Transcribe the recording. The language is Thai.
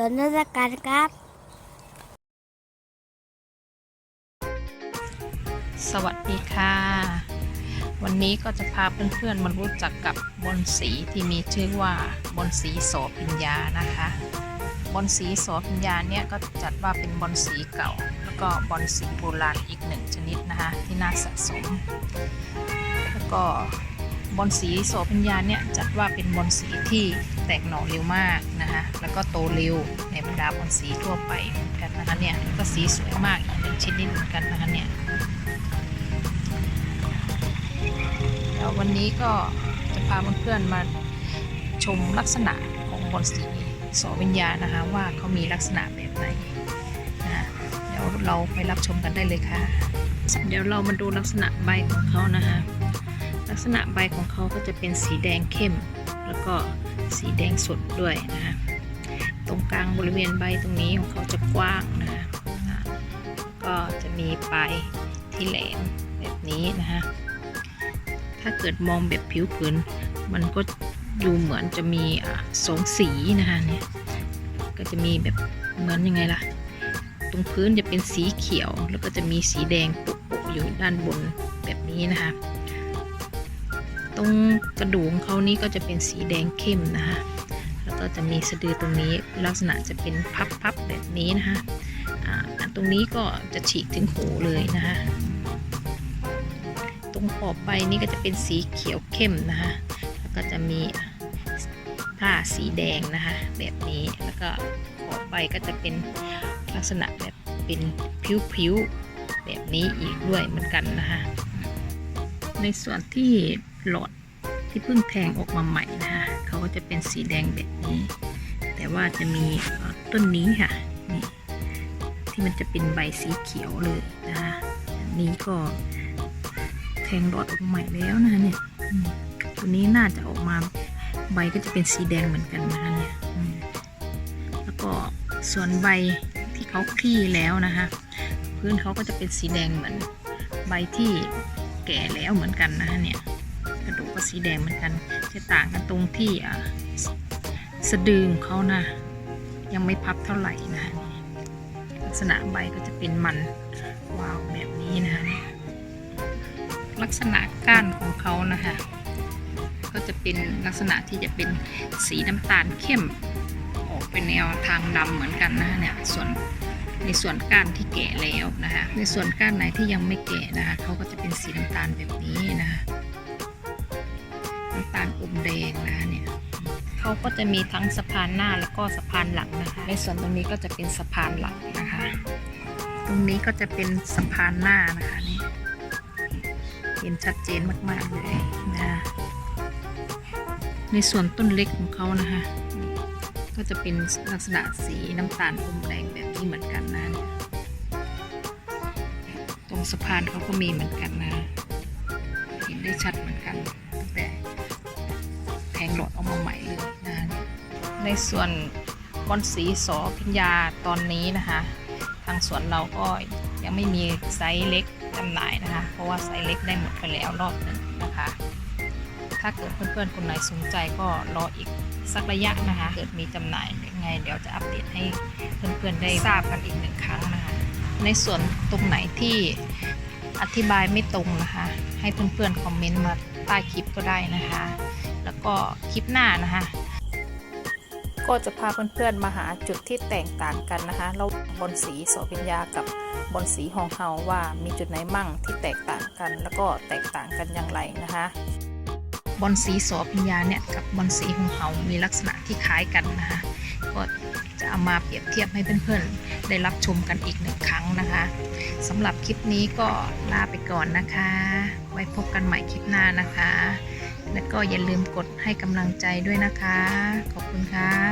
สวนราชการครับ สวัสดีค่ะ วันนี้ก็จะพาเพื่อนๆมารู้จักกับบอนสีที่มีชื่อว่าบอนสีโสพิญญานะคะบอนสีโสพิญญาเนี่ยก็จัดว่าเป็นบอนสีเก่า แล้วก็บอนสีโบราณอีกหนึ่งชนิดนะคะที่น่าสะสม แล้วก็ บอนสีโสพิญญาเนี่ยจัดว่าเป็นบอนสีที่แตกหน่อเร็วมากนะคะแล้วก็โตเร็วในบรรดาบอนสีทั่วไปเหมือนกันนะคะเนี่ยก็สีสวยมากอีกหนึ่งชนิดเหมือนกันนะคะเนี่ยเดี๋ยววันนี้ก็จะพาเพื่อนๆมาชมลักษณะของบอนสีโสวิญญานะคะว่าเขามีลักษณะแบบไหนนะเดี๋ยวเราไปรับชมกันได้เลยค่ะ เดี๋ยวเรามาดูลักษณะใบของเขานะคะ กษณะใบของเขาก็จะเป็นสีแดงเข้ม แล้วก็สีแดงสดด้วยนะคะตรงกลางบริเวณใบตรงนี้ของเขาจะกว้างนะคะก็จะมีปลายที่แหลมแบบนี้นะคะถ้าเกิดมองแบบผิวเผิน มันก็ดูเหมือนจะมีสองสีนะคะเนี่ยก็จะมีแบบเหมือนยังไงล่ะ ตรงพื้นจะเป็นสีเขียว แล้วก็จะมีสีแดงปุกๆอยู่ด้านบนแบบนี้นะคะ ตรงกระดูกของเขานี้ก็จะเป็นสีแดงเข้มนะคะ แล้วก็จะมีสะดือตรงนี้ลักษณะจะเป็นพับๆแบบนี้นะคะตรงนี้ก็จะฉีกถึงหูเลยนะคะ ตรงขอบใบนี่ก็จะเป็นสีเขียวเข้มนะคะ แล้วก็จะมีผ้าสีแดงนะคะ แบบนี้ แล้วก็ขอบใบก็จะเป็นลักษณะแบบเป็นผิวๆแบบนี้อีกด้วยเหมือนกันนะคะ ในส่วนที่ หลอดที่เพิ่งแทงออกมาใหม่นะคะเขาก็จะเป็นสีแดงแบบนี้ แต่ว่าจะมีต้นนี้ค่ะนี่ที่มันจะเป็นใบสีเขียวเลยนะคะนี้ก็แทงหลอดออกมาใหม่แล้วนะคะเนี่ยตัวนี้น่าจะออกมาใบก็จะเป็นสีแดงเหมือนกันนะคะเนี่ยแล้วก็ส่วนใบที่เขาคลี่แล้วนะคะ พื้นเขาก็จะเป็นสีแดงเหมือนใบที่แก่แล้วเหมือนกันนะคะเนี่ย กระดูกก็สีแดงเหมือนกัน จะต่างกันตรงที่สะดือของเขานะยังไม่พับเท่าไหร่นะคะลักษณะใบก็จะเป็นมันวาวแบบนี้นะคะลักษณะก้านของเขานะคะก็จะเป็นลักษณะที่จะเป็นสีน้ำตาลเข้มออกเป็นแนวทางดำเหมือนกันนะคะเนี่ยส่วนในส่วนก้านที่แก่แล้วนะคะในส่วนก้านไหนที่ยังไม่แก่นะคะเขาก็จะเป็นสีน้ำตาลแบบนี้นะคะ น้ำตาลอมแดงนะคะเนี่ยเขาก็จะมีทั้งสะพานหน้าแล้วก็สะพานหลังนะคะในส่วนตรงนี้ก็จะเป็นสะพานหลังนะคะ ตรงนี้ก็จะเป็นสะพานหน้านะคะนี่เห็นชัดเจนมากๆเลยนะในส่วนต้นเล็กของเขานะคะ ก็จะเป็นลักษณะสีน้ำตาลอมแดงแบบนี้เหมือนกันนะตรงสะพานเขาก็มีเหมือนกันนะ ได้ชัดเหมือนกัน ตั้งแต่แทงหลอดออกมาใหม่เลยนะในส่วนบอนสีสอพิญญาตอนนี้นะคะ ทางสวนเราก็ยังไม่มีไซส์เล็กจำหน่ายนะคะ เพราะว่าไซส์เล็กได้หมดไปแล้วรอบหนึ่งนะคะ ถ้าเกิดเพื่อนๆคนไหนสนใจก็รออีกสักระยะนะคะ เกิดมีจำหน่ายยังไง เดี๋ยวจะอัปเดตให้เพื่อนๆได้ทราบกันอีกหนึ่งครั้งนะคะ ในส่วนตรงไหนที่ อธิบายไม่ตรงนะคะ ให้เพื่อนๆคอมเมนต์มาใต้คลิปก็ได้นะคะ แล้วก็คลิปหน้านะคะ ก็จะพาเพื่อนๆมาหาจุดที่แตกต่างกันนะคะระหว่างบนสีโสพิญญากับบนสีฮองเฮาว่ามีจุดไหนมั่งที่แตกต่างกัน แล้วก็แตกต่างกันอย่างไรนะคะบอนสีโสพิญญาเนี่ยกับบอนสีฮองเฮามีลักษณะที่คล้ายกันนะคะก็จะเอามาเปรียบเทียบให้เพื่อนๆได้รับชมกันอีกหนึ่งครั้งนะคะ สำหรับคลิปนี้ก็ลาไปก่อนนะคะ ไว้พบกันใหม่คลิปหน้านะคะ และก็อย่าลืมกดให้กำลังใจด้วยนะคะ ขอบคุณค่ะ